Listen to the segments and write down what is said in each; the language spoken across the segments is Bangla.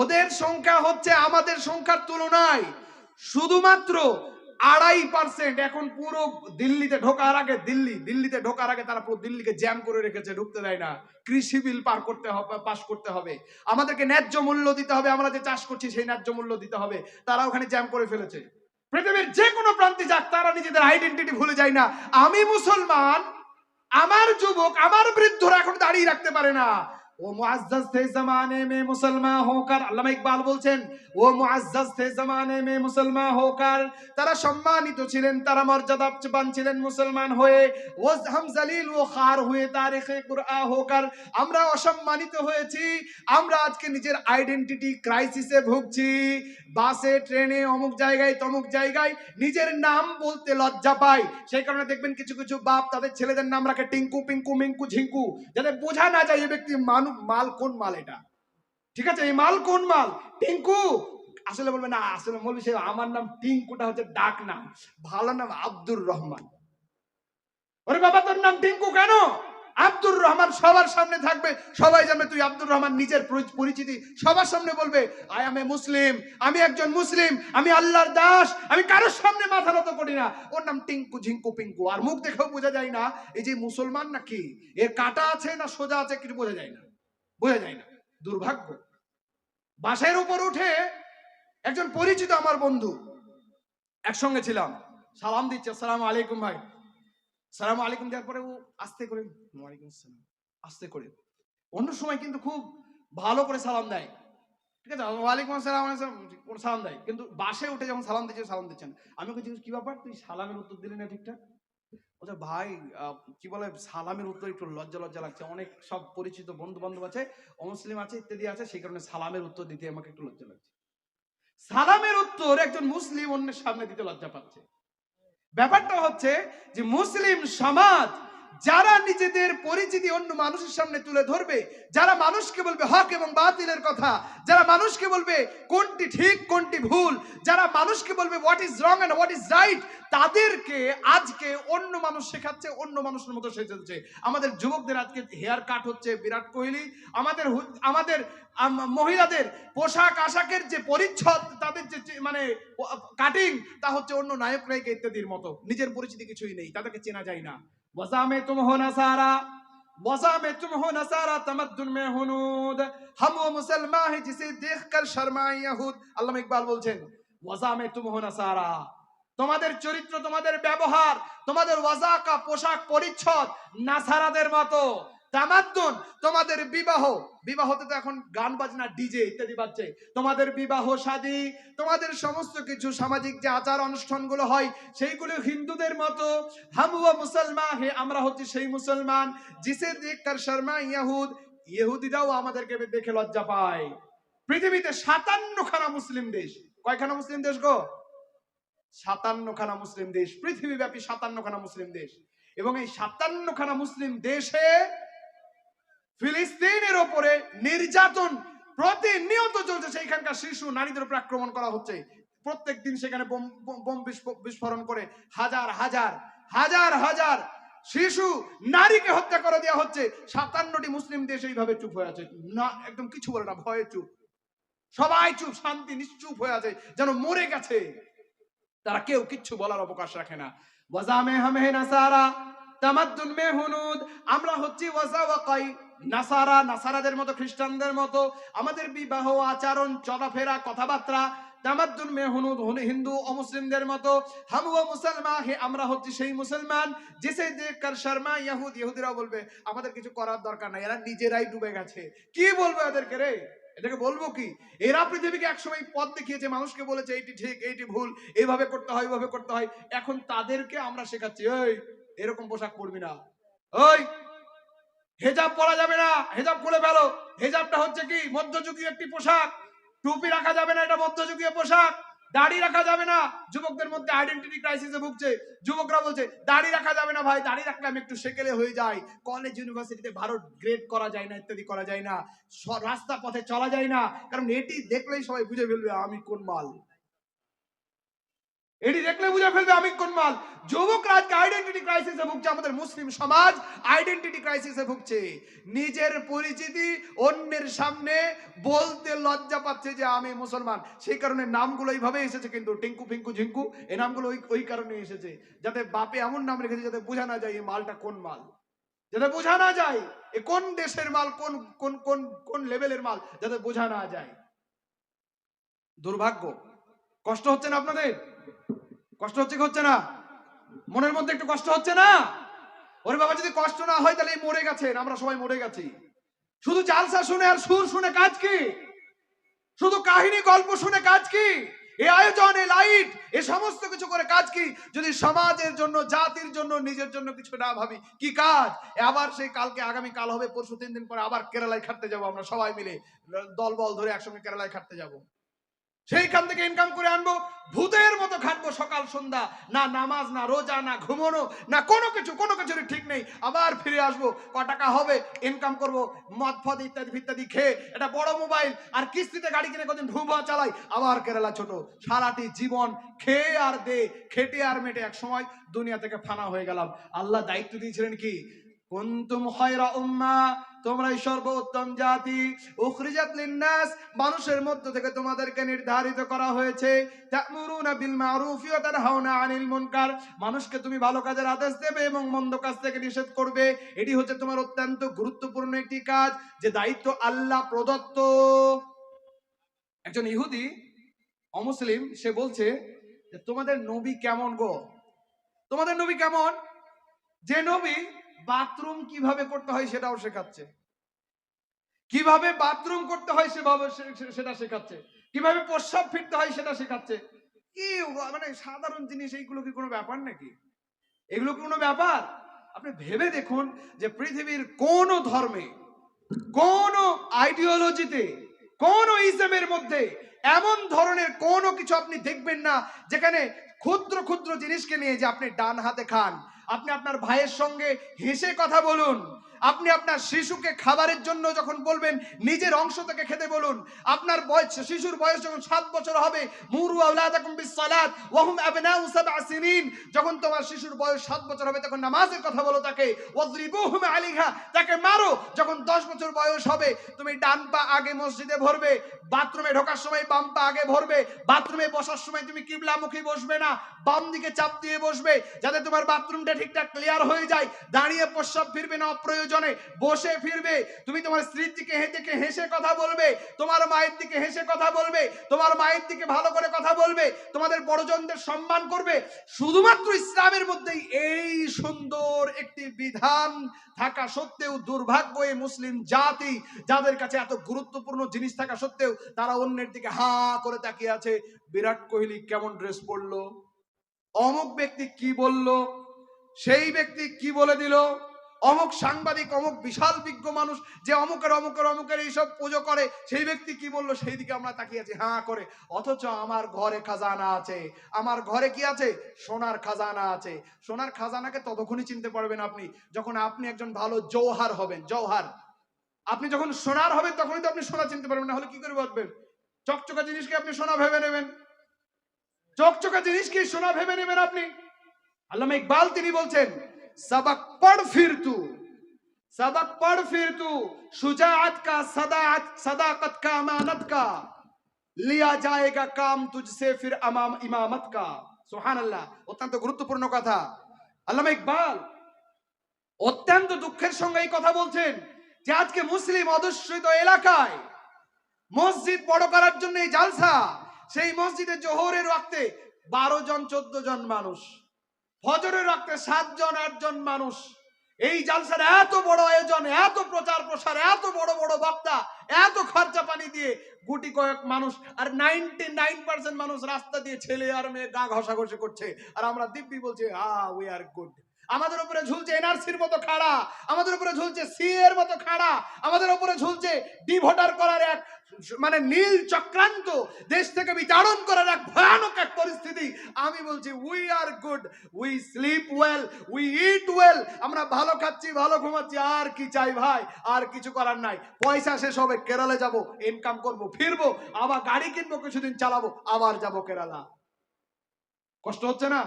ওদের সংখ্যা হচ্ছে আমাদের সংখ্যার তুলনায় শুধুমাত্র আড়াই পার্সেন্ট এখন পুরো দিল্লিতে ঢোকার আগে, দিল্লি, দিল্লিতে ঢোকার আগে তারা পুরো দিল্লিকে জ্যাম করে রেখেছে, ঢুকতে দেয় না। কৃষি বিল পার করতে হবে পাস করতে হবে। আমাদেরকে ন্যায্য মূল্য দিতে হবে, আমরা যে চাষ করছি সেই ন্যায্য মূল্য দিতে হবে। তারা ওখানে জ্যাম করে ফেলেছে। পৃথিবীর যে কোনো প্রান্তে যাক, তারা নিজেদের আইডেন্টিটি ভুলে যায় না। আমি মুসলমান, আমার যুবক, আমার বৃদ্ধরা এখন দাঁড়িয়ে রাখতে পারে না। ও মুআজ্জাজ थे जमाने में मुसलमान होकर আল্লামা ইকবাল বলছেন ও মুআজ্জাজ थे जमाने में मुसलमान होकर তারা সম্মানিত ছিলেন তারা মর্যাদাবান ছিলেন মুসলমান হয়ে ও হাম জালিল ও খার হয়ে তারিখে কুরআ হোকার আমরা অসম্মানিত হয়েছি আমরা আজকে নিজের আইডেন্টিটি ক্রাইসিসে ভুগছি বাসে ট্রেনে অমুক জায়গায় তমুক জায়গায় নিজের নাম বলতে লজ্জা পায় সেই কারণে দেখবেন কিছু কিছু বাপ তাদের ছেলেদের নাম রাখে টিঙ্কু পিঙ্কু মিঙ্কু ঝিঙ্কু যাতে বোঝা না যায় এই ব্যক্তি মানুষ মাল, কোন মাল এটা? ঠিক আছে? এই মাল, কোন মাল? টিঙ্কু! আসলে বলবে না, আসলে বলবে সে আমার নাম টিঙ্কুটা হচ্ছে ডাক নাম। ভালো নাম আব্দুর রহমান। ওরে বাবা, তোর নাম টিঙ্কু কেন? আব্দুর রহমান সবার সামনে থাকবে। সবাই জানবে তুই আব্দুর রহমান নিজের পরিচিতি। সবার সামনে বলবে, আই এ মুসলিম আমি একজন মুসলিম আমি আল্লাহর দাস, আমি কারোর সামনে মাথা নত করি না। ওর নাম টিঙ্কু ঝিঙ্কু পিঙ্কু। আর মুখ দেখেও বোঝা যায় না, এই যে মুসলমান নাকি, এর কাটা আছে না সোজা আছে কিছু বোঝা যায় না। বোঝা যায় না, দুর্ভাগ্য। বাসের উপর উঠে একজন পরিচিত আমার বন্ধু, একসঙ্গে ছিলাম। সালাম দিচ্ছে আসসালামু আলাইকুম ভাই। সালাম আলাইকুম দেওয়ার পরে ও আস্তে করে, ওয়ালাইকুম আসসালাম। আস্তে করে। অন্য সময় কিন্তু খুব ভালো করে সালাম দেয়। ঠিক আছে? ওয়ালাইকুম আসসালাম সালাম দেয়। কিন্তু বাসে উঠে যখন সালাম দিচ্ছে, সালাম দিচ্ছেন আমি জিজ্ঞেস কি ব্যাপার? তুই সালামের উত্তর দিলি না ঠিকঠাক? বলছে, ভাই কি বলে, সালামের উত্তর একটু লজ্জা লজ্জা লাগছে। অনেক সব পরিচিত বন্ধু বান্ধব আছে, অমুসলিম আছে, ইত্যাদি আছে, সেই কারণে সালামের উত্তর দিতে আমাকে একটু লজ্জা লাগছে। সালামের উত্তর একজন মুসলিম অন্যের সামনে দিতে লজ্জা পাচ্ছে। ব্যাপারটা হচ্ছে যে, মুসলিম সমাজ যারা নিজেদের পরিচিতি অন্য মানুষের সামনে তুলে ধরবে, যারা মানুষকে বলবে হক এবং বাতিলের কথা, যারা মানুষকে বলবে কোনটি ঠিক, কোনটি ভুল, যারা মানুষকে বলবে what is wrong and what is right তাদেরকে আজকে অন্য মানুষ শেখাচ্ছে, অন্য মানুষের মতো সেজেছে আমাদের যুবকদের আজকে হেয়ার কাট হচ্ছে, বিরাট কোহলি। আমাদের আমাদের মহিলাদের পোশাক, আশাকের যে পরিচ্ছদ, তাদের যে মানে কাটিং তা হচ্ছে অন্য নায়ক নায়িকা ইত্যাদির মতো। নিজের পরিচিতি কিছুই নেই, তাদেরকে চেনা যায় না। वसा में तुम हो नसारा वसा में तुम हो नसारा तमद्दुन में हुनूद हम वो मुसलमान है जिसे देखकर शर्माए यहूद আল্লামা ইকবাল বলছেন ওয়াজা মে তুম হো নাসারা তোমাদের চরিত্র তোমাদের ব্যবহার তোমাদের ওয়াজাকা পোশাক পরিচ্ছদ নাসারাদের মতো তামাদ্দুন তোমাদের বিবাহ, বিবাহতে তো এখন গান বাজনা, ডিজে ইত্যাদি বাজছে। তোমাদের বিবাহ, শাদী, তোমাদের সমস্ত কিছু সামাজিক যে আচার অনুষ্ঠানগুলো হয়, সেইগুলো হিন্দুদের মতো, হামুয়া মুসলমান হে আমরা হচ্ছি সেই মুসলমান জিসে দেখকার শর্মা, ইয়াহুদ, ইহুদিরাও আমাদেরকে দেখে লজ্জা পায়। পৃথিবীতে সাতান্ন খানা মুসলিম দেশ। কয়খানা মুসলিম দেশ গো? সাতান্ন খানা মুসলিম দেশ। পৃথিবীব্যাপী সাতান্ন খানা মুসলিম দেশ। এবং এই সাতান্ন খানা মুসলিম দেশে ফিলিস্তিনের ওপরে নির্যাতন প্রতিনিয়ত চলছে। সেইখানকার শিশু নারীদের উপর আক্রমণ করা হচ্ছে। প্রত্যেক দিন সেখানে বোম- বোম বোম বিস্ফো- বিস্ফোরণ করে হাজার হাজার হাজার হাজার শিশু নারীকে হত্যা করে দেওয়া হচ্ছে। সাতান্নটি মুসলিম দেশ এইভাবে চুপ হয়ে আছে। না, একদম কিছু বলে না, ভয়ে চুপ। সবাই চুপ, শান্তি, নিশ্চুপ হয়ে আছে, যেন মরে গেছে। তারা কেউ কিচ্ছু বলার অবকাশ রাখে না। ওয়াজামে হামে নাসারা, তামাদ্দুন মে হুনুদ, আমরা হচ্ছি ওয়াজা ওয়াকাই। নাসারা, নাসারাদের মতো, খ্রিস্টানদের মতো, আমাদের বিবাহ, আচরণ, চলাফেরা, কথাবার্তা, তামাদ্দুন মে হুনুদ অমুসলিমদের মতো মুসলমান হে আমরা হচ্ছি সেই মুসলমান, জিসে দেখকার শর্মা ইহুদ ইহুদিরাও বলবে, আমাদের কিছু করার দরকার নাই, এরা নিজেরাই ডুবে গেছে। কি বলব এদেরকে রে? এদেরকে বলব কি? এরা পৃথিবীকে একসময় পথ দেখিয়েছে, মানুষকে বলেছে, এইটি ঠিক, এইটি ভুল, এইভাবে করতে হয় ওইভাবে করতে হয়। এখন তাদেরকে আমরা শেখাচ্ছি ওই এরকম পোশাক পরবি না। ওই হেজাব পরা যাবে না, হেজাব খুলে ফেলো। হেজাবটা হচ্ছে কি? মধ্যযুগীয় একটি পোশাক। টুপি রাখা যাবে না, এটা মধ্যযুগীয় পোশাক। দাড়ি রাখা যাবে না, যুবকদের মধ্যে আইডেন্টিটি ক্রাইসিসে ভুগছে। যুবকরা বলছে, দাড়ি রাখা যাবে না ভাই, দাড়ি রাখলে আমি একটু সেকেলে হয়ে যাই। কলেজ ইউনিভার্সিটিতে ভারত গ্রেড করা যায় না, ইত্যাদি করা যায় না। রাস্তা পথে চলা যায় না। কারণ এটি দেখলেই সবাই বুঝে ফেলবে, আমি কোন মাল? এটি দেখলে বুঝে ফেলবে আমি কোন মাল। যুবকরা আজকে আইডেন্টিটি ক্রাইসিসে ভুগছে আমাদের মুসলিম সমাজ। আইডেন্টিটি ক্রাইসিসে ভুগছে। নিজের পরিচিতি অন্যের সামনে বলতে লজ্জা পাচ্ছে যে আমি মুসলমান। সেই কারণে নামগুলো এইভাবে এসেছে কিন্তু, টিঙ্কু ফিঙ্কু ঝিঙ্কু এই নামগুলো ওই ওই কারণে এসেছে। যাতে বাপে এমন নাম রেখেছে যাতে বোঝা না যায় এই মালটা কোন মাল। যাতে বোঝা না যায় এ কোন দেশের মাল, কোন কোন কোন কোন লেভেলের মাল, যাতে বোঝা না যায়। দুর্ভাগ্য। কষ্ট হচ্ছে না আপনাদের? কষ্ট হচ্ছে হচ্ছে না? মনের মধ্যে একটু কষ্ট হচ্ছে না? ওরে বাবা, যদি কষ্ট না হয় তাহলে মরে গেছেন, আমরা সবাই মরে গেছি। শুধু জালসা শুনে আর সুর শুনে কাজ কি? শুধু কাহিনী গল্প শুনে কাজ কি? এ আয়োজন, এ লাইট, এ সমস্ত কিছু করে কাজ কি? যদি সমাজের জন্য, জাতির জন্য, নিজের জন্য কিছু না ভাবি, কি কাজ? আবার সেই কালকে আগামী কাল হবে, পরশু তিন দিন পরে আবার কেরালায় খাটতে যাব আমরা সবাই মিলে। দল বল ধরে একসঙ্গে কেরালায় খাটতে যাব। সেইখান থেকে ইনকাম করে আনব, ভূতের মতো খাটবো সকাল, সন্ধ্যা। না নামাজ, না রোজা, না ঘুমানো, না কোনো কিছু, কোনো কিছুর ঠিক নেই। আবার ফিরে আসব, ক টাকা হবে ইনকাম করব, মদ, ফদ ইত্যাদি ইত্যাদি খেয়ে, একটা বড় মোবাইল আর কিস্তিতে গাড়ি কিনে কদিন ঢুবা চালাই, আবার কেরালা ছোট। সারাটি জীবন খেয়ে আর দে, খেটে আর মেটে এক সময় দুনিয়া থেকে ফানা হয়ে গেলাম। আল্লাহ দায়িত্ব দিয়েছিলেন কি? কুনতুম খায়রা উম্মা, তোমরাই সর্বোত্তম জাতি। উখরিজাত লিন্নাস, মানুষের মধ্য থেকে তোমাদেরকে নির্ধারিত করা হয়েছে। তা'মুরুনা বিল মারুফি ওয়া তানহাউনা আনিল মুনকার। মানুষকে তুমি ভালো কাজের আদেশ দেবে এবং মন্দ কাজ থেকে নিষেধ করবে। এটি হচ্ছে তোমার অত্যন্ত গুরুত্বপূর্ণ একটি কাজ, যে দায়িত্ব আল্লাহ প্রদত্ত। একজন ইহুদি, অমুসলিম, সে বলছে যে, তোমাদের নবী কেমন গো? তোমাদের নবী কেমন? যে নবী বাথরুম কীভাবে করতে হয় সেটাও শেখাচ্ছে। কীভাবে বাথরুম করতে হয় সেভাবে সেটা শেখাচ্ছে। কীভাবে প্রস্রাব ফিরতে হয় সেটা শেখাচ্ছে। কি মানে সাধারণ জিনিস, এইগুলো কি কোনো ব্যাপার নাকি? এগুলো কি কোনো ব্যাপার? আপনি ভেবে দেখুন যে পৃথিবীর কোন ধর্মে, কোন আইডিওলজিতে কোন ইসলামের মধ্যে এমন ধরনের কোনো কিছু আপনি দেখবেন না যেখানে ক্ষুদ্র ক্ষুদ্র জিনিসকে নিয়ে যে আপনি ডান হাতে খান আপনি আপনার ভাইয়ের সঙ্গে হেসে কথা বলুন। আপনি আপনার শিশুকে খাবারের জন্য যখন বলবেন, নিজের অংশ থেকে খেতে বলুন, আপনার বয়স, শিশুর বয়স যখন সাত বছর হবে, মুরু যখন তোমার শিশুর বয়স সাত বছর হবে, তখন নামাজের কথা বলো তাকে ওয়াজরিবুহুম তাকে মারো। যখন দশ বছর বয়স হবে, তুমি ডান পা আগে মসজিদে ভরবে, বাথরুমে ঢোকার সময় বাম পা আগে ভরবে, বাথরুমে বসার সময় তুমি কিবলামুখী বসবে না, বাম দিকে চাপ দিয়ে বসবে, যাতে তোমার বাথরুমটা ঠিকঠাক ক্লিয়ার হয়ে যায়, দাঁড়িয়ে প্রস্রাব ফিরবে না অপ্রয়োজনে বসে ফিরবে। তুমি তোমার স্ত্রীর দিকে হেঁটে হেসে কথা বলবে, তোমার মায়ের দিকে হেসে কথা বলবে, তোমার মায়ের দিকে ভালো করে কথা বলবে, তোমাদের বড়জনদের সম্মান করবে। শুধুমাত্র ইসলামের মধ্যেই এই সুন্দর একটি বিধান থাকা সত্ত্বেও দুর্ভাগ্য এই মুসলিম জাতি, যাদের কাছে এত গুরুত্বপূর্ণ জিনিস থাকা সত্ত্বেও তারা অন্যের দিকে হা করে তাকিয়ে আছে। বিরাট কোহলি কেমন ড্রেস পরলো? অমুক ব্যক্তি কি বলল? সেই ব্যক্তি কি বলে দিল? অমুক সাংবাদিক, অমুক বিশাল বিজ্ঞ মানুষ যে অমুকের অমুকের অমুকের এইসব পুজো করে, সেই ব্যক্তি কি বলল? সেই দিকে আমরা তাকিয়ে আছি হ্যাঁ করে। অথচ আমার ঘরে খাজানা আছে। আমার ঘরে কি আছে? সোনার খাজানা আছে। সোনার খাজানাকে ততক্ষণই চিনতে পারবেন আপনি, যখন আপনি একজন ভালো জৌহার হবেন জৌহার আপনি যখন সোনার হবেন, তখনই তো আপনি সোনা চিনতে পারবেন না হলে কি করে বাঁচবেন? চকচকা জিনিসকে আপনি সোনা ভেবে নেবেন। চকচকা জিনিসকে সোনা ভেবে নেবেন আপনি। আল্লামা ইকবাল তিনি বলছেন सबक पढ़ फिर तू सबक पढ़ फिर तू शुजाअत का सदाअत सदाकत का अमानत का लिया जाएगा काम तुझसे फिर अमाम इमामत का সুহান আল্লাহ অত্যন্ত গুরুত্বপূর্ণ কথা আল্লামা ইকবাল অত্যন্ত দুঃখের সঙ্গে এই কথা বলছেন যে আজকে মুসলিম অধ্যুষিত এলাকায় মসজিদ বড় করার জন্য এই জালসা সেই মসজিদে জোহরের ওয়াক্তে বারো জন চোদ্দ জন মানুষ ফজরের রক্তে সাতজন, আটজন মানুষ। এই জালসার এত বড় আয়োজন, এত প্রচার প্রসার, এত বড় বড় বক্তা, এত খরচা পানি দিয়ে গুটি কয়েক মানুষ আর নাইনটি নাইন পার্সেন্ট মানুষ রাস্তা দিয়ে ছেলে আর মেয়ে গা ঘষাঘষি করছে। আর আমরা দিব্যি বলছি হা উই আর গুড আমাদের উপরে ঝুলছে এনআরসির মতো খাড়া, আমাদের উপরে ঝুলছে সি এর মতো খাড়া, আমাদের উপরে ঝুলছে ডি ভোটার করার এক মানে নীল চক্রান্ত, দেশ থেকে বিতাড়ন করার এক ভয়ানক এক পরিস্থিতি। আমি বলছি we are good we sleep well we eat well আমরা ভালো খাচ্ছি, ভালো ঘুমাচ্ছি, আর কি চাই ভাই? আর কিছু করার নাই। পয়সা শেষ হবে, কেরালে যাব ইনকাম করব, ফিরবো, আবার গাড়ি কিনবো, কিছুদিন চালাবো, আবার যাব কেরালা। কষ্ট হচ্ছে না?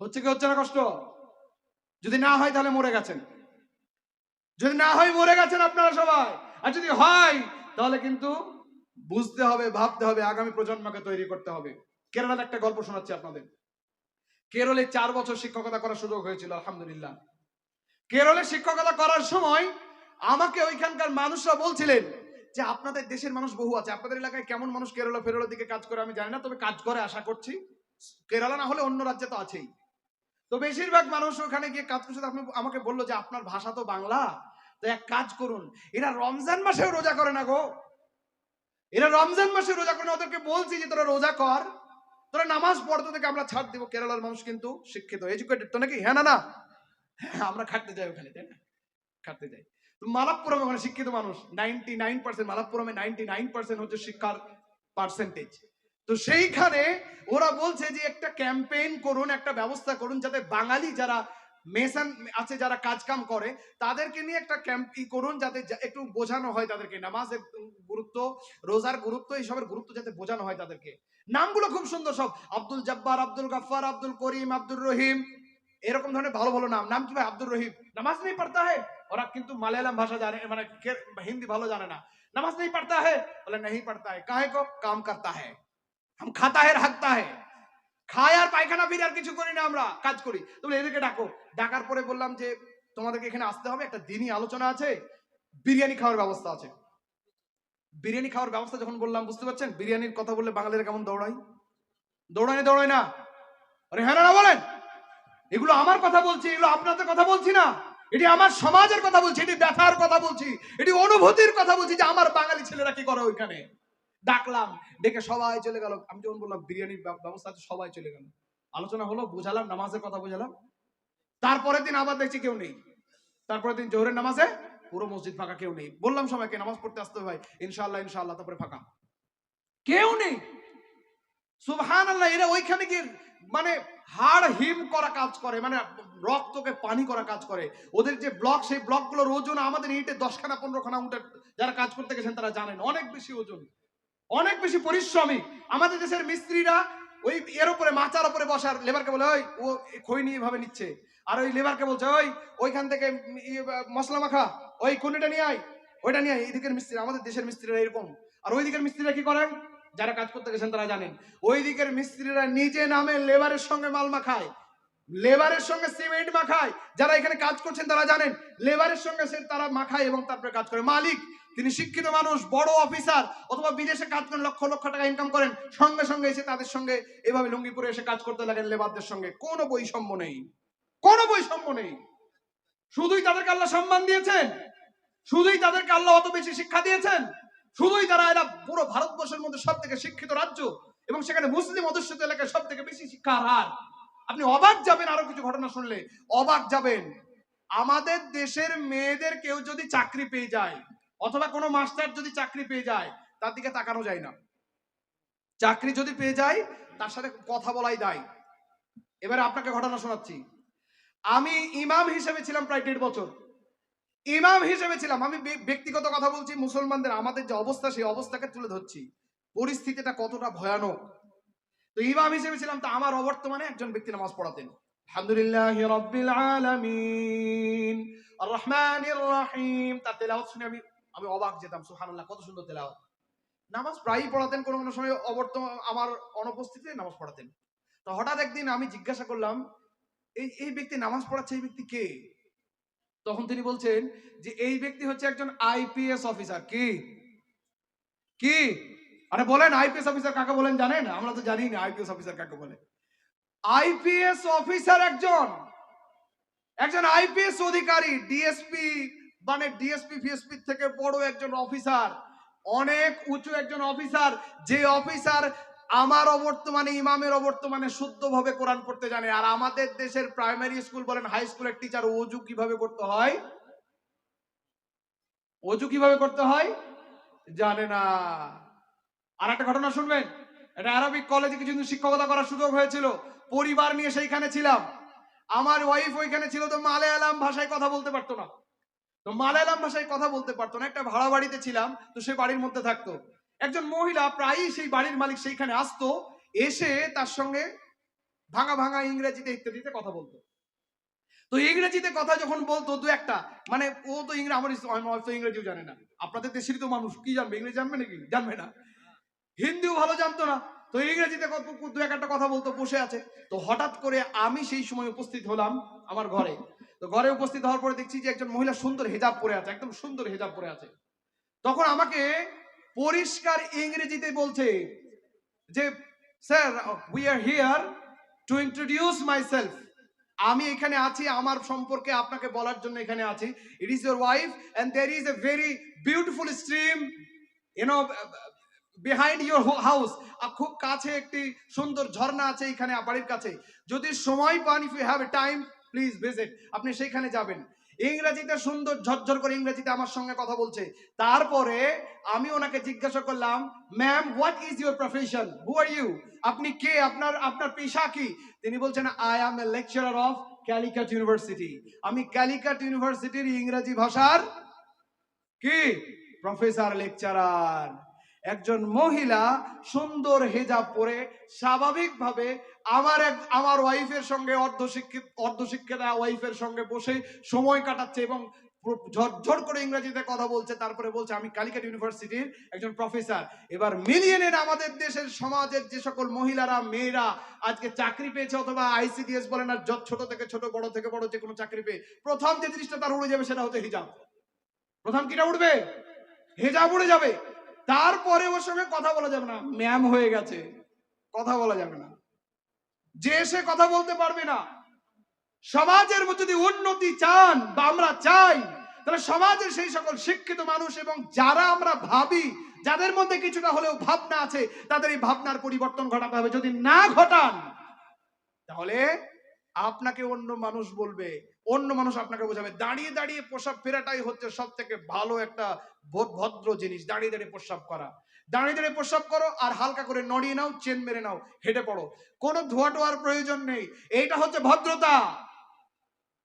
হচ্ছে কি হচ্ছে না কষ্ট? যদি না হয় তাহলে মরে গেছেন। যদি না হয় মরে গেছেন আপনারা সবাই। আর যদি হয়, তাহলে কিন্তু বুঝতে হবে, ভাবতে হবে, আগামী প্রজন্মকে তৈরি করতে হবে। কেরলার একটা গল্প শোনাচ্ছি আপনাদের। কেরলে চার বছর শিক্ষকতা করার সুযোগ হয়েছিল, আলহামদুলিল্লাহ। কেরলে শিক্ষকতা করার সময় আমাকে ওইখানকার মানুষরা বলছিলেন যে, আপনাদের দেশের মানুষ বহু আছে। আপনাদের এলাকায় কেমন মানুষ কেরলা ফেরলের দিকে কাজ করে আমি জানি না, তবে কাজ করে আশা করছি। কেরালা না হলে অন্য রাজ্যে তো আছেই। তো বেশিরভাগ মানুষ ওখানে গিয়ে কাজ করছে। আপনি আমাকে বলল যে আপনার ভাষা তো বাংলা। তো এক কাজ করুন। এরা রমজান মাসেও রোজা করে না গো। এরা রমজান মাসে রোজা করে না। ওদেরকে বলছি যে তোরা রোজা কর। তোরা নামাজ পড়তে থেকে আমরা ছাড় দিব। কেরালার মানুষ কিন্তু শিক্ষিত এডুকেটেড তো নাকি? হ্যাঁ না না? হ্যাঁ, আমরা খাটতে যাই ওখানে তাই না? খাটতে যাই। মালাপ্পুরমে ওখানে শিক্ষিত মানুষ। নাইনটি নাইন পার্সেন্ট মালাপ্পুরমে নাইনটি নাইন পার্সেন্ট হচ্ছে শিক্ষার পার্সেন্টেজ তো সেইখানে ওরা বলছে যে একটা ক্যাম্পেইন করুন, একটা ব্যবস্থা করুন যাতে বাঙালি যারা মেশন আছে, যারা কাজকাম করে, তাদেরকে নিয়ে একটা ক্যাম্প করুন যাতে একটু বোঝানো হয় তাদেরকে। নামাজের গুরুত্ব, রোজার গুরুত্ব, এইসবের গুরুত্ব যাতে বোঝানো হয় তাদেরকে। নামগুলো খুব সুন্দর সব। আব্দুল জব্বার, আব্দুল গাফার আব্দুল করিম আব্দুল রহিম, এরকম ধরনের ভালো ভালো নাম। নাম কি ভাই? আব্দুল রহিম। নামাজ নেই পারতা হে ওরা কিন্তু মালায়ালাম ভাষা জানে মানে হিন্দি ভালো জানে না। নামাজ নেই পারতা হে বলে, নেই পারতা হে কাহে কো কাম করতা হ্যাঁ? খাতা হের হাকতা হে খাই আর পায়খানা ফিরে আর কিছু করি না আমরা কাজ করি তোমরা এদেরকে ডাকো ডাকার পরে বললাম যে তোমাদেরকে এখানে আসতে হবে একটা দিনই আলোচনা আছে বিরিয়ানি খাওয়ার ব্যবস্থা আছে বিরিয়ানি খাওয়ার ব্যবস্থা যখন বললাম বুঝতে পারছেন বিরিয়ানির কথা বললে বাঙালিরা কেমন দৌড়াই দৌড়ানি দৌড়ায় না। আরে হ্যাঁ না বলেন। এগুলো আমার কথা বলছি, এগুলো আপনাদের কথা বলছি না। এটি আমার সমাজের কথা বলছি, এটি ব্যথার কথা বলছি, এটি অনুভূতির কথা বলছি যে আমার বাঙালি ছেলেরা কি করে ওইখানে? ডাকলাম ডেকে সবাই চলে গেল। আমি যখন বললাম, বিরিয়ানির ব্যবস্থা আছে, সবাই চলে গেল। আলোচনা হলো, বুঝালাম, নামাজের কথা বুঝালাম। তারপরের দিন আবার দেখছি কেউ নেই। তারপরের দিন জোহরের নামাজে পুরো মসজিদ ফাঁকা, কেউ নেই। বললাম সবাইকে, নামাজ পড়তে আসতে হবে ভাই ইনশাআল্লাহ ইনশাআল্লাহ, তারপরে ফাঁকা। কেউ নেই। সুবহান আল্লাহ এরা ওইখানে গিয়ে মানে হাড় হিম করা কাজ করে মানে রক্তকে পানি করা কাজ করে। ওদের যে ব্লক, সেই ব্লকগুলোর ওজন আমাদের ইটে দশখানা, পনেরোখানা উঠে যারা কাজ করতে গেছেন, তারা জানেন, অনেক বেশি ওজন। অনেক বেশি পরিশ্রমী। আমাদের দেশের মিস্ত্রিরা ওই এর উপরে, মাচার উপরে বসার লেবারকে বলে ওই, ও খই নিয়ে ভাবে নিচ্ছে। আর ওই লেবারকে বলছে ওই, ওইখান থেকে মশলা মাখা, ওই কোনটা নিয়ে আয়, ওইটা নিয়ে আয়। এই দিকের মিস্ত্রি, আমাদের দেশের মিস্ত্রিরা এরকম। আর ওই দিকের মিস্ত্রিরা কি করেন? যারা কাজ করতে গেছেন তারা জানেন। ওই দিকের মিস্ত্রিরা নিজে নামে লেবারের সঙ্গে মাল মাখায়। লেবারের সঙ্গে সিমেন্ট মাখায়। যারা এখানে কাজ করছেন তারা জানেন লেবারের সঙ্গে সে তারা মাখায় এবং তারপরে কাজ করে। মালিক তিনি শিক্ষিত মানুষ, বড় অফিসার অথবা বিদেশে কাজ করেন, লক্ষ লক্ষ টাকা ইনকাম করেন, সঙ্গে সঙ্গে এসে তাদের সঙ্গে এভাবে লুঙ্গিপুরে এসে কাজ করতে লাগেন লেবারদের সঙ্গে। কোনো বৈষম্য নেই। কোনো বৈষম্য নেই। শুধুই তাদেরকে আল্লাহ সম্মান দিয়েছেন। শুধুই তাদেরকে আল্লাহ অত বেশি শিক্ষা দিয়েছেন। শুধুই তারা এরা পুরো ভারতবর্ষের মধ্যে সব থেকে শিক্ষিত রাজ্য এবং সেখানে মুসলিম অধ্যুষিত এলাকায় সব থেকে বেশি শিক্ষার হার। আপনি অবাক যাবেন আরও কিছু ঘটনা শুনলে। অবাক যাবেন। আমাদের দেশের মেয়েদের কেউ যদি চাকরি পেয়ে যায় অথবা কোনো মাস্টার যদি চাকরি পেয়ে যায়, তার দিকে তাকানো যায় না। চাকরি যদি পেয়ে যায়, তার সাথে কথা বলাই দায় এবার আপনাকে ঘটনা শোনাচ্ছি। আমি ইমাম হিসেবে ছিলাম প্রায় দেড় বছর। ইমাম হিসেবে ছিলাম। আমি ব্যক্তিগত কথা বলছি, মুসলমানদের আমাদের যে অবস্থা, সেই অবস্থাকে তুলে ধরছি। পরিস্থিতিটা কতটা ভয়ানক। তো ইমাম হিসেবে ছিলাম, তা আমার অবর্তমানে একজন ব্যক্তি নামাজ পড়াতেন। আলহামদুলিল্লাহ রব্বিল আলামিন। আর রহমানির রহিম। তার তেলাওয়াত শুনে আমি আমি অবাক যেতাম, সুবহানাল্লাহ, কত সুন্দর তেলাওয়াত। নামাজ প্রায়ই পড়াতেন, কোনো কোনো সময় অবর্তমান, আমার অনুপস্থিতিতে নামাজ পড়াতেন। তো হঠাৎ একদিন আমি জিজ্ঞাসা করলাম, এই এই ব্যক্তি নামাজ পড়াচ্ছে, এই ব্যক্তি কে? তখন তিনি বলছেন যে, এই ব্যক্তি হচ্ছে একজন আইপিএস অফিসার। কি? কি? আরে বলেন আইপিএস অফিসার কাকে বলেন জানেন? আমরা তো জানি না আইপিএস অফিসার কাকে বলে। আইপিএস অফিসার একজন। একজন আইপিএস অধিকারী ডিএসপি মানে ডিএসপি ফিএসপি থেকে বড় একজন অফিসার, অনেক উঁচু একজন অফিসার, যে অফিসার আমার অবর্তমানে, ইমামের অবর্তমানে শুদ্ধভাবে কোরআন পড়তে জানে। আর আমাদের দেশের প্রাইমারি স্কুল বলেন, হাই স্কুলের টিচার অজু কীভাবে করতে হয়? অজু কীভাবে করতে হয়? জানে না। আর একটা ঘটনা শুনবেন? এটা আরবিক কলেজে কিছুদিন শিক্ষকতা করার সুযোগ হয়েছিল। পরিবার নিয়ে সেইখানে ছিলাম। আমার ওয়াইফ ওইখানে ছিল, তো মালায়ালাম ভাষায় কথা বলতে পারতো না। তো মালায়ালাম ভাষায় কথা বলতে পারতো না, একটা ভাড়া বাড়িতে ছিলাম, তো সে বাড়ির মধ্যে থাকতো। একজন মহিলা প্রায়ই সেই বাড়ির মালিক সেইখানে আসতো, এসে তার সঙ্গে ভাঙা ভাঙা ইংরেজিতে ইত্যাদিতে কথা বলতো। তো ইংরেজিতে কথা যখন বলতো, দু একটা মানে ও তো ইংরেজি আমার আমার তো ইংরেজিও জানে না। আপনাদের দেশেরই তো মানুষ, কি জানবে, ইংরেজি জানবে নাকি? জানবে না। হিন্দিও ভালো জানতো না। তো ইংরেজিতে দু একটা কথা বলতো, বসে আছে। তো হঠাৎ করে আমি সেই সময় উপস্থিত হলাম আমার ঘরে। তো ঘরে উপস্থিত হওয়ার পরে দেখছি যে একজন মহিলা সুন্দর হেজাব পরে আছে, একদম সুন্দর হেজাব পরে আছে। তখন আমাকে পরিষ্কার ইংরেজিতে বলছে যে, sir we are here to introduce myself আমি এখানে আছি, আমার সম্পর্কে আপনাকে বলার জন্য এখানে আছি। It is your wife and there is a very beautiful stream you know behind your house খুব কাছে একটি সুন্দর ঝর্ণা আছে এখানে, বাড়ির কাছে। যদি সময় পান if you have a time please visit আপনি সেইখানে যাবেন। ইংরেজিতে সুন্দর ঝরঝর করে ইংরেজিতে আমার সঙ্গে কথা বলছে। তারপরে আমি ওনাকে জিজ্ঞাসা করলাম ma'am what is your profession who are you আপনি কে? আপনার আপনার পেশা কি? তিনি বলছেন I am a lecturer of Calicut university আমি ক্যালিকাট ইউনিভার্সিটির ইংরেজি ভাষার কি? প্রফেসর লেকচারার একজন মহিলা সুন্দর হেজাব পরে স্বাভাবিকভাবে আমার এক, আমার ওয়াইফের সঙ্গে অর্ধশিক্ষিত, অর্ধশিক্ষিতা ওয়াইফের সঙ্গে বসে সময় কাটাচ্ছে এবং ঝরঝর করে ইংরেজিতে কথা বলছে, তারপরে বলছে, আমি কালিকাট ইউনিভার্সিটির একজন প্রফেসর এবার মিলিয়ে নেন আমাদের দেশের সমাজের যে সকল মহিলারা, মেয়েরা আজকে চাকরি পেয়েছে অথবা আইসিডিএস বলেন আর যত ছোট থেকে ছোট, বড় থেকে বড় যে কোনো চাকরি পেয়ে, প্রথম যে জিনিসটা তার উড়ে যাবে সেটা হচ্ছে হিজাব। প্রথম কিটা উঠবে হেজাব উড়ে যাবে। তারপরে ওর সঙ্গে কথা বলা যাবে না। ম্যাম হয়ে গেছে। কথা বলা যাবে না। যে সে কথা বলতে পারবে না। সমাজের যদি উন্নতি চান বা আমরা চাই, তাহলে সমাজের সেই সকল শিক্ষিত মানুষ এবং যারা আমরা ভাবি, যাদের মধ্যে কিছুটা হলেও ভাবনা আছে, তাদের এই ভাবনার পরিবর্তন ঘটাতে হবে। যদি না ঘটান, তাহলে আপনাকে অন্য মানুষ বলবে, অন্য মানুষ আপনাকে বোঝাবে। দাঁড়িয়ে দাঁড়িয়ে প্রসাব ফেরাটাই হচ্ছে সব থেকে ভালো একটা ভদ্র জিনিস। দাঁড়িয়ে দাঁড়িয়ে প্রসাব করা দাঁড়িয়ে দাঁড়িয়ে প্রসাব করো আর হালকা করে নড়িয়ে নাও, চেন মেরে নাও, হেঁটে পড়ো। কোনো ধোয়া টোয়ার প্রয়োজন নেই। এইটা হচ্ছে ভদ্রতা।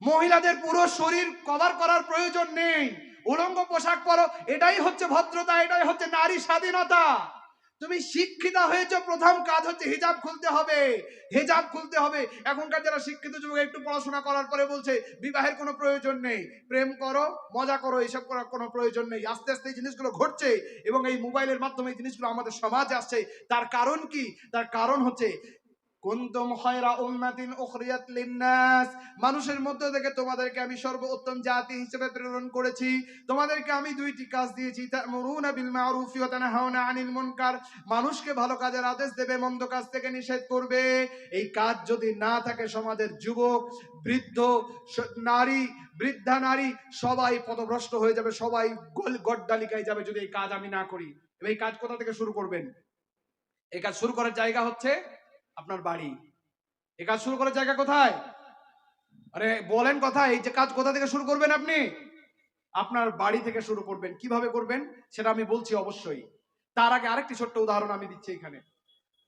মহিলাদের পুরো শরীর কভার করার প্রয়োজন নেই। উলঙ্গ পোশাক পরো, এটাই হচ্ছে ভদ্রতা, এটাই হচ্ছে নারী স্বাধীনতা। তুমি শিক্ষিত হয়েছো, প্রথম কাজ হচ্ছে হিজাব খুলতে হবে। হিজাব খুলতে হবে। এখনকার যারা শিক্ষিত যুবক, একটু পড়াশোনা করার পরে বলছে, বিবাহের কোনো প্রয়োজন নেই। প্রেম করো, মজা করো, এইসব করার কোনো প্রয়োজন নেই। আস্তে আস্তে এই জিনিসগুলো ঘটছে এবং এই মোবাইলের মাধ্যমে এই জিনিসগুলো আমাদের সমাজে আসছে। তার কারণ কি? তার কারণ হচ্ছে কুনতুম উম্মাতিন উখরিয়াত লিন্নাস। মানুষের মধ্যে থেকে তোমাদেরকে আমি সর্বোত্তম জাতি হিসেবে প্রেরণ করেছি। তোমাদেরকে আমি দুইটি কাজ দিয়েছি। তা'মুরুনা বিল মা'রুফি ওয়া তানহাউনা আনিল মুনকার। মানুষকে ভালো কাজের আদেশ দেবে, মন্দ কাজ থেকে নিষেধ করবে। এই কাজ যদি না থাকে সমাজের যুবক, বৃদ্ধ নারী, বৃদ্ধা, নারী, সবাই পথভ্রষ্ট হয়ে যাবে, সবাই গড্ডালিকায় যাবে যদি এই কাজ আমি না করি। এই কাজ কোথা থেকে শুরু করবেন? এই কাজ শুরু করার জায়গা হচ্ছে আপনার বাড়ি। এ কাজ শুরু করার জায়গা কোথায়? আরে বলেন কথা, এই যে কাজ কোথা থেকে শুরু করবেন আপনি? আপনার বাড়ি থেকে শুরু করবেন। কীভাবে করবেন সেটা আমি বলছি অবশ্যই। তার আগে আরেকটি ছোট্ট উদাহরণ আমি দিচ্ছি এখানে।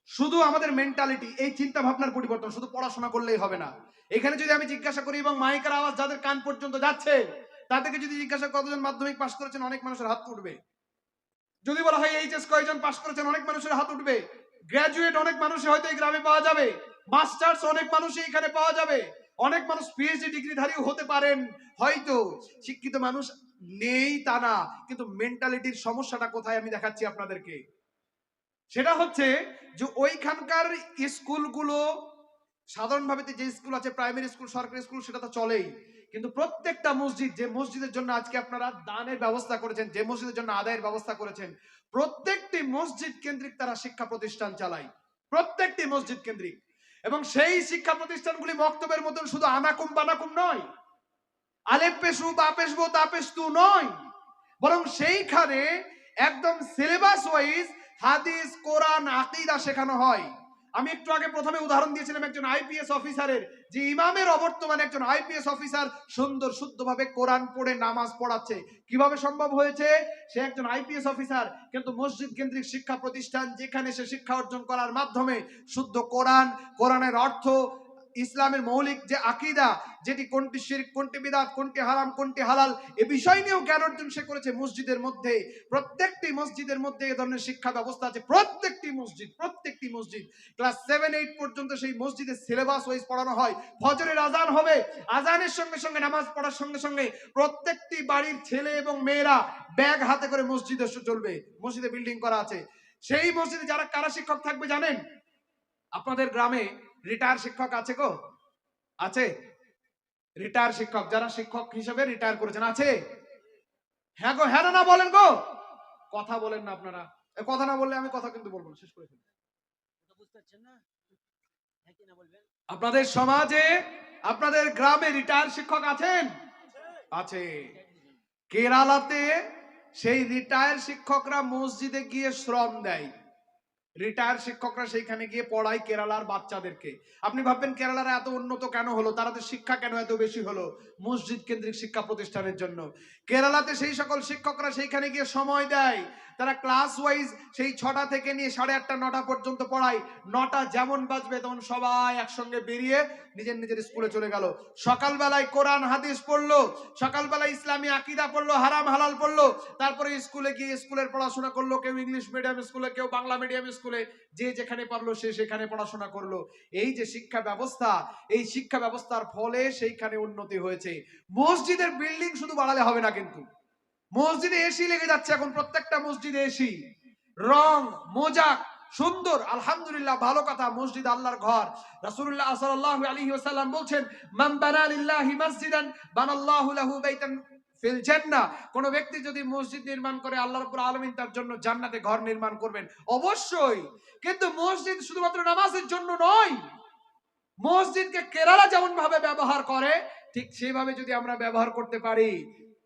শুধু আমাদের মেন্টালিটি এই চিন্তা ভাবনার পরিবর্তন, শুধু পড়াশোনা করলেই হবে না। এখানে যদি আমি জিজ্ঞাসা করি এবং মাইকের আওয়াজ যাদের কান পর্যন্ত যাচ্ছে তাদেরকে যদি জিজ্ঞাসা কতজন মাধ্যমিক পাশ করেছেন, অনেক মানুষের হাত উঠবে। যদি বলা হয় এইচএস কয়জন পাশ করেছেন, অনেক মানুষের হাত উঠবে। গ্রাজুয়েট অনেক মানুষ হয়তো এই গ্রামে পাওয়া যাবে। মাস্টার্স অনেক মানুষই এখানে পাওয়া যাবে। অনেক মানুষ পিএইচডি ডিগ্রিধারীও হতে পারেন। হয়তো শিক্ষিত মানুষ নেই তা না, কিন্তু মেন্টালিটির সমস্যাটা কোথায় আমি দেখাচ্ছি আপনাদেরকে? সেটা হচ্ছে যে ওইখানকার স্কুলগুলো, সাধারণভাবে যে স্কুল আছে প্রাইমারি স্কুল সরকারি স্কুল সেটা তো চলেই। কিন্তু প্রত্যেকটা মসজিদ, যে মসজিদের জন্য আজকে আপনারা দানের ব্যবস্থা করেছেন, যে মসজিদের জন্য আদায়ের ব্যবস্থা করেছেন প্রত্যেকটি মসজিদ কেন্দ্রিক তারা শিক্ষা প্রতিষ্ঠান চালায়। প্রত্যেকটি মসজিদ কেন্দ্রিক। এবং সেই শিক্ষা প্রতিষ্ঠানগুলি বক্তব্যের মতন শুধু আনাকুম বানাকুম নয়। আলেপ পেশু বা পেশবো তা নয়। বরং সেইখানে একদম সিলেবাস ওয়াইজ হাদিস, কোরআন, আকিদা শেখানো হয়। আমি একটু আগে প্রথমে উদাহরণ দিয়েছিলাম একজন আইপিএস অফিসারের, যে ইমামের অবর্তমানে একজন আইপিএস অফিসার সুন্দর শুদ্ধভাবে কোরআন পড়ে নামাজ পড়াচ্ছে। কীভাবে সম্ভব হয়েছে? সে একজন আইপিএস অফিসার, কিন্তু মসজিদ কেন্দ্রিক শিক্ষা প্রতিষ্ঠান যেখানে সে শিক্ষা অর্জন করার মাধ্যমে শুদ্ধ কোরআন, কোরআনের অর্থ ইসলামের মৌলিক যে আকিদা, যেটি কোনটি শিরক, কোনটি বিদাত, কোনটি হারাম, কোনটি হালাল, এ বিষয় নিয়েও জ্ঞান অর্জন সে করেছে মসজিদের মধ্যে। প্রত্যেকটি মসজিদের মধ্যে এ ধরনের শিক্ষা ব্যবস্থা আছে। প্রত্যেকটি মসজিদ প্রত্যেকটি মসজিদ। ক্লাস সেভেন, এইট পর্যন্ত সেই মসজিদের সিলেবাস ওয়াইজ পড়ানো হয়। ফজরের আজান হবে। আজানের সঙ্গে সঙ্গে নামাজ পড়ার সঙ্গে সঙ্গে প্রত্যেকটি বাড়ির ছেলে এবং মেয়েরা ব্যাগ হাতে করে মসজিদে চলবে। মসজিদে বিল্ডিং করা আছে। সেই মসজিদে যারা কারা শিক্ষক থাকবে জানেন? আপনাদের গ্রামে রিটায়ার শিক্ষক আছে গো? আছে? রিটায়ার শিক্ষক, যারা শিক্ষক হিসেবে রিটায়ার করেছেন, আছে? হ্যাঁ গো হ্যাঁ না বলেন গো। কথা বলেন না আপনারা। কথা না বললে আমি কথা কিন্তু বলব না, শেষ করে আপনাদের সমাজে, আপনাদের গ্রামে রিটায়ার শিক্ষক আছেন? আছে। কেরালাতে সেই রিটায়ার শিক্ষকরা মসজিদে গিয়ে শ্রম দেয়। রিটায়ার শিক্ষকরা সেইখানে গিয়ে পড়ায় কেরালার বাচ্চাদেরকে। আপনি ভাববেন কেরালার এত উন্নত কেন হলো? তাদের শিক্ষা কেন এত বেশি হলো? মসজিদ কেন্দ্রিক শিক্ষা প্রতিষ্ঠানের জন্য। কেরালাতে সেই সকল শিক্ষকরা সেইখানে গিয়ে সময় দেয়। তারা ক্লাস ওয়াইজ সেই ছটা থেকে নিয়ে সাড়ে আটটা, নটা পর্যন্ত পড়ায়। নটা যেমন বাজবে তখন সবাই একসঙ্গে বেরিয়ে নিজের নিজের স্কুলে চলে গেল। সকালবেলায় কোরআন, হাদিস পড়ল। সকালবেলায় ইসলামী আকিদা পড়ল, হারাম, হালাল পড়ল। তারপরে স্কুলে গিয়ে স্কুলের পড়াশোনা করল। কেউ ইংলিশ মিডিয়াম স্কুলে, কেউ বাংলা মিডিয়াম স্কুলে যে যেখানে পারল সে সেখানে পড়াশোনা করল। এই যে শিক্ষা ব্যবস্থা, এই শিক্ষা ব্যবস্থার ফলে সেইখানে উন্নতি হয়েছে। মসজিদের বিল্ডিং শুধু বাড়ালে হবে না কিন্তু। মসজিদে এসি লেগে যাচ্ছে এখন, প্রত্যেকটা মসজিদে এসি। রং, মোজাক, সুন্দর, আলহামদুলিল্লাহ, ভালো কথা, মসজিদ আল্লাহর ঘর। রাসূলুল্লাহ সাল্লাল্লাহু আলাইহি ওয়াসাল্লাম বলছেন, মান বানা লিল্লাহি মসজিদান বানাল্লাহু ফিল জান্নাহ কোন ব্যক্তি যদি মসজিদ নির্মাণ করে, আল্লাহ রাব্বুল আলামিন তার জন্য জান্নাতে ঘর নির্মাণ করবেন। অবশ্যই। কিন্তু মসজিদ শুধুমাত্র নামাজের জন্য নয়, মসজিদকে কেরালা যেমন ভাবে ব্যবহার করে, ঠিক সেইভাবে যদি আমরা ব্যবহার করতে পারি,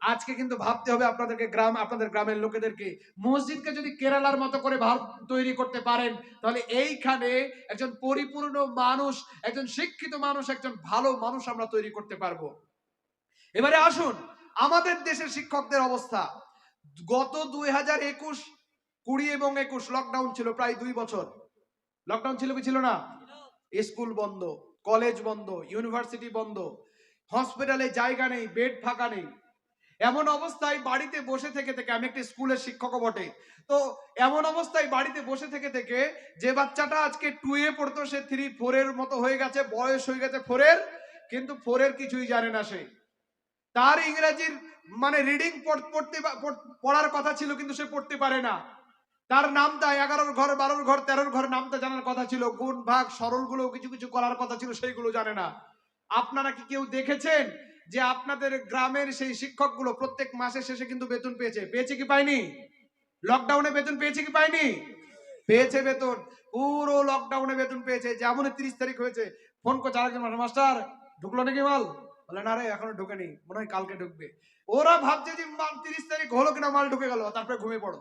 আজকে কিন্তু ভাবতে হবে আপনাদেরকে গ্রাম, আপনাদের গ্রামের লোকেদেরকে, মসজিদকে যদি কেরালার মতো করে ভাব তৈরি করতে পারেন, তাহলে এইখানে একজন পরিপূর্ণ মানুষ, একজন শিক্ষিত মানুষ, একজন ভালো মানুষ আমরা তৈরি করতে পারব। এবারে আসুন আমাদের দেশের শিক্ষকদের অবস্থা। গত দুই হাজার একুশ, কুড়ি এবং একুশ লকডাউন ছিল প্রায় দুই বছর। লকডাউন ছিল কি ছিল না? স্কুল বন্ধ, কলেজ বন্ধ ইউনিভার্সিটি বন্ধ হসপিটালে জায়গা নেই বেড ফাঁকা নেই। এমন অবস্থায় বাড়িতে বসে থেকে থেকে, আমি একটা স্কুলের শিক্ষকও বটে। তো এমন অবস্থায় বাড়িতে বসে থেকে থেকে, যে বাচ্চাটা আজকে টু এ পড়তো, সে থ্রি ফোরের মতো হয়ে গেছে, বয়স হয়ে গেছে ফোরের কিন্তু ফোরের কিছুই জানে না সে। তার ইংরেজির মানে রিডিং পড়তে পড়ার কথা ছিল কিন্তু সে পড়তে পারে না। তার নামটা এগারোর ঘর বারোর ঘর তেরোর ঘর নামটা জানার কথা ছিল। গুণ ভাগ সরলগুলো কিছু কিছু করার কথা ছিল সেইগুলো জানে না। আপনারা কি কেউ দেখেছেন যে আপনাদের গ্রামের সেই শিক্ষকগুলো প্রত্যেক মাসের শেষে কিন্তু বেতন পেয়েছে? পেয়েছে কি পায়নি? লকডাউনে বেতন পেয়েছে কি পায়নি? পেয়েছে বেতন। পুরো লকডাউনে বেতন পেয়েছে। যেমন তিরিশ তারিখ হয়েছে। ফোন করছে আরেকজন মাস্টার, ঢুকলো নাকি মাল? বলে, না রে, এখনও ঢুকেনি। মনে হয় কালকে ঢুকবে। ওরা ভাবছে যে তিরিশ তারিখ হলো কিনা, মাল ঢুকে গেল, তারপরে ঘুমিয়ে পড়ো।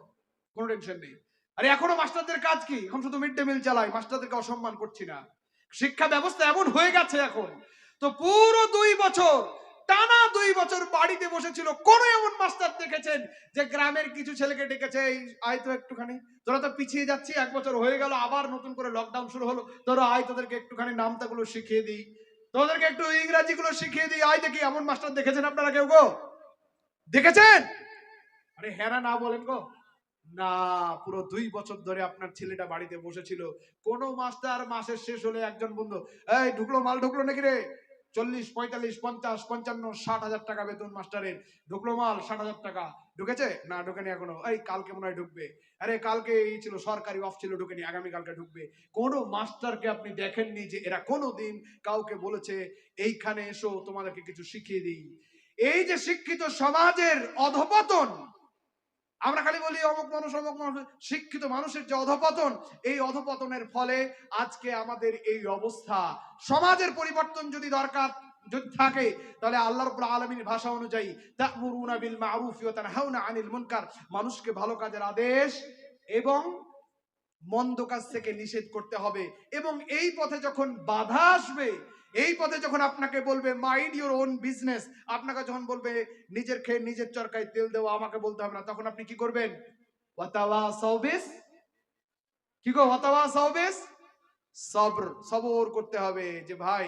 কোনো টেনশন নেই। আরে, এখনও মাস্টারদের কাজ কি? এখন শুধু মিড ডে মিল চালাই, মাস্টারদেরকে অসম্মান করছি না। শিক্ষা ব্যবস্থা এমন হয়ে গেছে এখন। তো পুরো দুই বছর, টানা দুই বছর বাড়িতে বসেছিল, কোন এমন মাস্টার দেখেছেন যে, গ্রামের কিছু ছেলেকে ডেকেছে, এই, আয় তো একটুখানি। তোরা তো পিছিয়ে যাচ্ছি, এক বছর হয়ে গেল, আবার নতুন করে লকডাউন শুরু হলো। তোরা আয়, তোদেরকে একটুখানি নামতাগুলো শিখিয়ে দিই। তোদেরকে একটু ইংরাজি গুলো শিখিয়ে দিই। আয় দেখি এমন মাস্টার দেখেছেন আপনারা কেউ গো? দেখেছেন? আরে না, না বলেন গো। না পুরো দুই বছর ধরে আপনার ছেলেটা বাড়িতে বসেছিল। কোন মাস্টার মাসের শেষ হলে একজন বন্ধু এই ঢুকলো মাল ঢুকলো নাকি রে? চল্লিশ, পঁয়তাল্লিশ, পঞ্চাশ, পঞ্চান্ন, ষাট হাজার টাকা বেতন মাস্টারের। ঢুকলো মাল, ষাট হাজার টাকা। ঢুকেছে? না, ঢুকেনি এখনও। এই, কালকে মনে হয় ঢুকবে। আরে, কালকে এই ছিল, সরকারি অফ ছিল, ঢুকেনি। আগামী কালকে ঢুকবে। কোনো মাস্টারকে আপনি দেখেননি যে এরা কোনোদিন কাউকে বলেছে, এইখানে এসো, তোমাদেরকে কিছু শিখিয়ে দিই। এই যে শিক্ষিত সমাজের অধপতন আমরা খালি বলি, অমুক মানুষ অমুক মানুষ। শিক্ষিত মানুষের যে অধপতন, এই অধপতনের ফলে আজকে আমাদের এই অবস্থা। সমাজের পরিবর্তন যদি দরকার, যদি থাকে, তাহলে আল্লাহ রাব্বুল আলামিনের ভাষা অনুযায়ী বিল আনিল মুনকার। মানুষকে ভালো কাজের আদেশ এবং মন্দ কাজ থেকে নিষেধ করতে হবে। এবং এই পথে যখন বাধা আসবে এই পথে যখন আপনাকে বলবে মাইন্ড ইউর ওন বিজনেস আপনাকে যখন বলবে, নিজের খেয়ে নিজের চরকায় তেল দেওয়া আমাকে বলতে হবে না, তখন আপনি কি করবেন? কি গো ওয়াতাওয়া সাউবিস সবর সবর করতে হবে যে, ভাই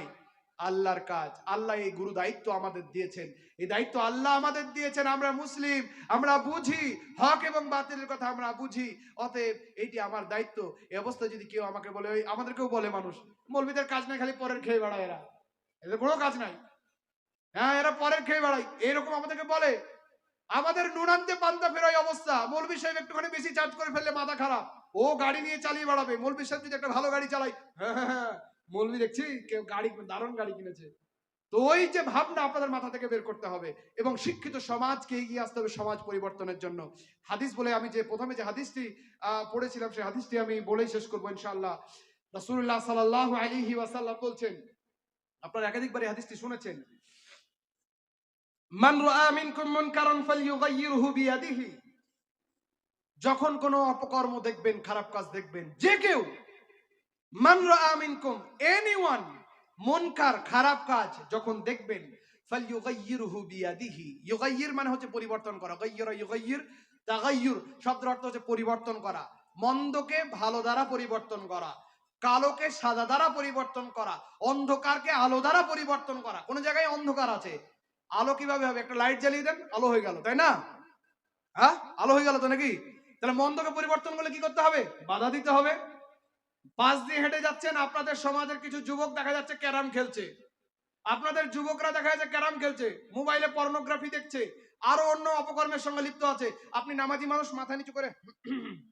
আল্লাহর কাজ। আল্লাহ এই গুরু দায়িত্ব আমাদের দিয়েছেন। এই দায়িত্ব আল্লাহ আমাদের দিয়েছেন, আমরা মুসলিম, আমরা বুঝি। হক এবং বাতিলের কথা আমরা বুঝি। অতএব এটি আমার দায়িত্ব। এই অবস্থায় যদি কেউ আমাকে বলে, ওই আমাদেরকেও বলে মানুষ, মৌলবীদের কাজ নাই, খালি পরের খেয়ে বেড়ায় এরা। এদের কোনো কাজ নাই। হ্যাঁ এরা পরের খেয়ে বেড়ায়। এরকম আমাদেরকে বলে। আমাদের নুনান্তে পান্তা ফেরাই অবস্থা। মৌলবী সাহেব একটুখানি বেশি চার্জ করে ফেললে মাথা খারাপ। ও গাড়ি নিয়ে চালিয়ে বেড়াবে। মৌলবী সাহেব যদি একটা ভালো গাড়ি চালাই হ্যাঁ হ্যাঁ হ্যাঁ। মৌলবী দেখছি, কেউ গাড়ি, দারুণ গাড়ি কিনেছে। তো ওই যে ভাবনা আপনাদের মাথা থেকে বের করতে হবে এবং শিক্ষিত সমাজকে এগিয়ে আসতে হবে সমাজ পরিবর্তনের জন্য। হাদিস বলে আমি যে প্রথমে যে হাদিসটি পড়েছিলাম, সেই হাদিসটি আমি বলেই শেষ করব ইনশাআল্লাহ। রাসূলুল্লাহ সাল্লাল্লাহু আলাইহি ওয়াসাল্লাম বলছেন, আপনারা একাধিকবার এই হাদিসটি শুনেছেন, মান রাআ মিনকুম মুনকারান যখন কোনো অপকর্ম দেখবেন, খারাপ কাজ দেখবেন, যে কেউ এনিওয়ান খারাপ কাজ, যখন দেখবেন বিয়াদিহি, ইউগাইয়ির মানে হচ্ছে পরিবর্তন করা ইউগাইয়ির, তাগাইয়ুর শব্দের অর্থ হচ্ছে পরিবর্তন করা, মন্দকে ভালো দ্বারা পরিবর্তন করা, কালোকে সাদা দ্বারা পরিবর্তন করা, অন্ধকারকে আলো দ্বারা পরিবর্তন করা, কোন জায়গায় অন্ধকার আছে, আলো কীভাবে হবে? একটা লাইট জ্বালিয়ে দেন, আলো হয়ে গেল, তাই না? হ্যাঁ? আলো হয়ে গেল তো নাকি? তাহলে মন্দকে পরিবর্তন করলে কি করতে হবে? বাধা দিতে হবে। পাশ দিয়ে হেঁটে যাচ্ছেন, আপনাদের সমাজের কিছু যুবক দেখা যাচ্ছে ক্যারাম খেলছে। আপনাদের যুবকরা দেখা যাচ্ছে ক্যারাম খেলছে, মোবাইলে পর্নোগ্রাফি দেখছে, আরও অন্য অপকর্মের সঙ্গে লিপ্ত আছে। আপনি নামাজি মানুষ, মাথা নিচু করে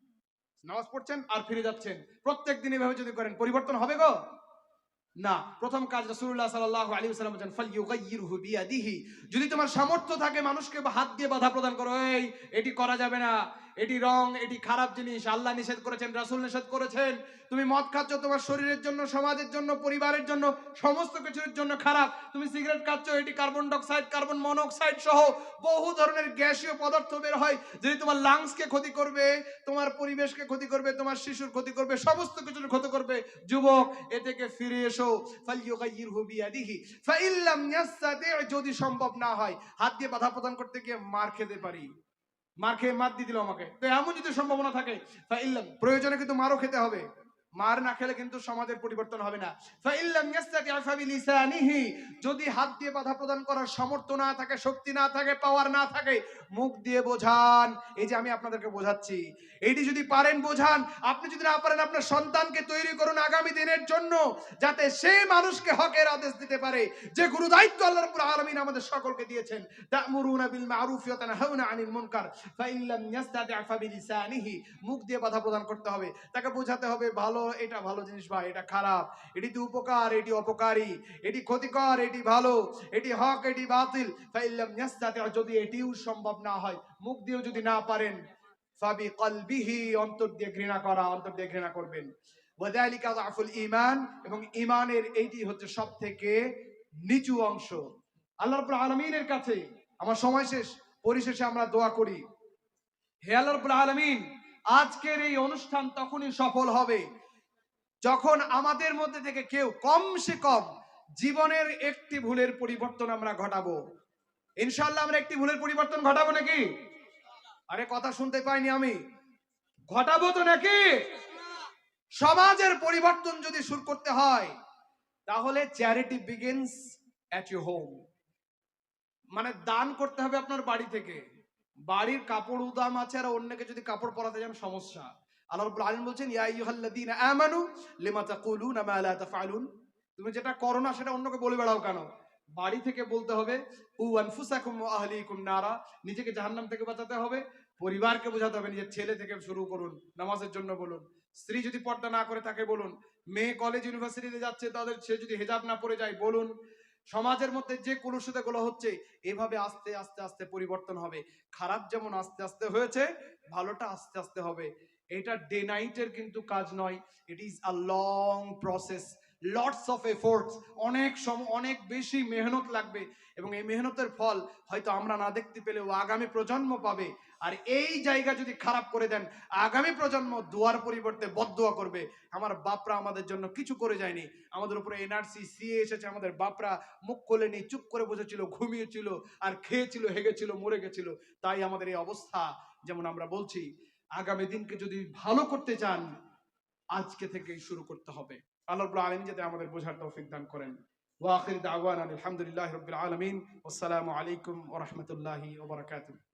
নামাজ পড়ছেন আর ফিরে যাচ্ছেন। প্রত্যেক দিন এভাবে যদি করেন, পরিবর্তন হবে গো? না। প্রথম কাজ রাসূলুল্লাহ সাল্লাল্লাহু আলাইহি ওয়াসাল্লাম বলেন ফালইউগাইয়িরহু বিয়াদিহি। যদি তোমার সামর্থ্য থাকে, মানুষকে হাত দিয়ে বাধা প্রদান করো। এই, এটি করা যাবে না। এটি রং, এটি খারাপ জিনিস। আল্লাহ নিষেধ করেছেন, রাসূল নিষেধ করেছেন। তুমি মদ খাচ্ছ তোমার শরীরের জন্য, সমাজের জন্য, পরিবারের জন্য, সমস্ত কিছুর জন্য খারাপ। তুমি সিগারেট খাচ্ছ, এটি কার্বন ডাইঅক্সাইড, কার্বন মনোক্সাইড সহ বহু ধরনের গ্যাসীয় পদার্থ বের হয়। যদি তোমার লাংসকে ক্ষতি করবে, তোমার পরিবেশকে ক্ষতি করবে, তোমার শিশুর ক্ষতি করবে, সমস্ত কিছুর ক্ষতি করবে, যুবক, এ থেকে ফিরে এসো। ফালইউগাইয়িরহু বিয়াদিহি। ফাইল্লাম ইয়াস্তাতি যদি সম্ভব না হয়, হাত দিয়ে বাধা প্রদান করতে গিয়ে মার খেতে পারি। মার খেয়ে মার দিয়ে দিল আমাকে। তো এমন যদি সম্ভাবনা থাকে প্রয়োজনে কিন্তু মারও খেতে হবে। মার না খেলে কিন্তু সমাজের পরিবর্তন হবে না। যদি হাত দিয়ে বাধা প্রদান করার সামর্থ্য না থাকে, শক্তি না থাকে, পাওয়ার না থাকে, মুখ দিয়ে বোঝান। এই যে আমি আপনাদেরকে বোঝাচ্ছি। এইটি যদি পারেন, বোঝান। আপনি যদি না পারেন, আপনার সন্তানকে তৈরি করুন আগামী দিনের জন্য, যাতে সে মানুষকে হকের আদেশ দিতে পারে। যে গুরু দায়িত্ব আল্লাহ রাব্বুল আলামিন আমাদের সকলকে দিয়েছেন, তা'মুরুনা বিল মুখ দিয়ে বাধা প্রদান করতে হবে। তাকে বোঝাতে হবে ভালো এটা ভালো জিনিস ভাই এটা খারাপ। এটিতে উপকার, এটি অপকারী। এটি ক্ষতিকর, এটি ভালো। এটি হক, এটি বাতিল। ফাইন লাম যদি এটিও সম্ভব না হয়, মুখ দিয়েও যদি না পারেন, ফাবি কলবিহি, অন্তর দিয়ে ঘৃণা করা, অন্তর দিয়ে ঘৃণা করবেন। ওয়াদালিকা যাফুল ঈমান, এবং ঈমানের এইটি হচ্ছে সব থেকে নিচু অংশ। আল্লাহ রাব্বুল আলামিনের কাছে আমার সময় শেষ, পরিশেষে আমরা দোয়া করি। হে আল্লাহ রাব্বুল আলামিন, আজকের এই অনুষ্ঠান তখনই সফল হবে। যখন আমাদের মধ্যে থেকে কেউ কম সে কম জীবনের একটি ভুলের পরিবর্তন আমরা ঘটাবো। ইনশাআল্লাহ আমরা একটি ভুলের পরিবর্তন ঘটাবো নাকি? আরে কথা শুনতে পাইনি আমি। ঘটাবো তো নাকি? সমাজের পরিবর্তন যদি শুরু করতে হয়, তাহলে charity begins at you home মানে দান করতে হবে আপনার বাড়ি থেকে। বাড়ির কাপড় উদাম আছে আর অন্যকে যদি কাপড় পরাতে যান, সমস্যা। আল্লাহ রাব্বুল বলছেন, ইয়া আমানু, লিমা মা লা তাফআলুন? তুমি যেটা করো না, সেটা অন্যকে বলে বেড়াও কেন? বাড়ি থেকে বলতে হবে, উ আনফুসাকুম ওয়া আহলিকুম নারা। নিজেকে জাহান্নাম থেকে বাঁচাতে হবে, পরিবারকে বোঝাতে হবে, নিজের ছেলে থেকে শুরু করুন, নামাজের জন্য বলুন। স্ত্রী যদি পর্দা না করে তাকে বলুন, মেয়ে কলেজ ইউনিভার্সিটিতে যাচ্ছে, তাদের সে যদি হেজাব না পরে যায়, বলুন। সমাজের মধ্যে যে কলুষিতা গুলো হচ্ছে, এভাবে আস্তে আস্তে আস্তে পরিবর্তন হবে। খারাপ যেমন আস্তে আস্তে হয়েছে, ভালোটা আস্তে আস্তে হবে। এটা ডে নাইটের কিন্তু কাজ নয়। It is a long process lots of efforts অনেক সম, অনেক বেশি মেহনত লাগবে। এবং এই মেহনতের ফল হয়তো আমরা না দেখতে পেলেও আগামী প্রজন্ম পাবে। আর এই জায়গা যদি খারাপ করে দেন, আগামী প্রজন্ম দুয়ার পরিবর্তে বদদোয়া করবে। আমার বাপরা আমাদের জন্য কিছু করে যায়নি। আমাদের উপরে এনআরসি সিএ এসেছে, আমাদের বাপরা মুখ খোলেনি, চুপ করে বসেছিল, ঘুমিয়েছিল, আর খেয়েছিল, হেগেছিল, মরে গেছিল। তাই আমাদের এই অবস্থা, যেমন আমরা বলছি আগামী দিনকে যদি ভালো করতে চান, আজকে থেকে শুরু করতে হবে। আল্লাহ আলম যাতে আমাদের বোঝার তৌফিক দান করেন। ওয়াখির দাওয়ানা আলহামদুলিল্লাহ রবিল আলমিন। আসসালামু আলাইকুম ওরহমতুল্লাহি ওবরাকাতুহ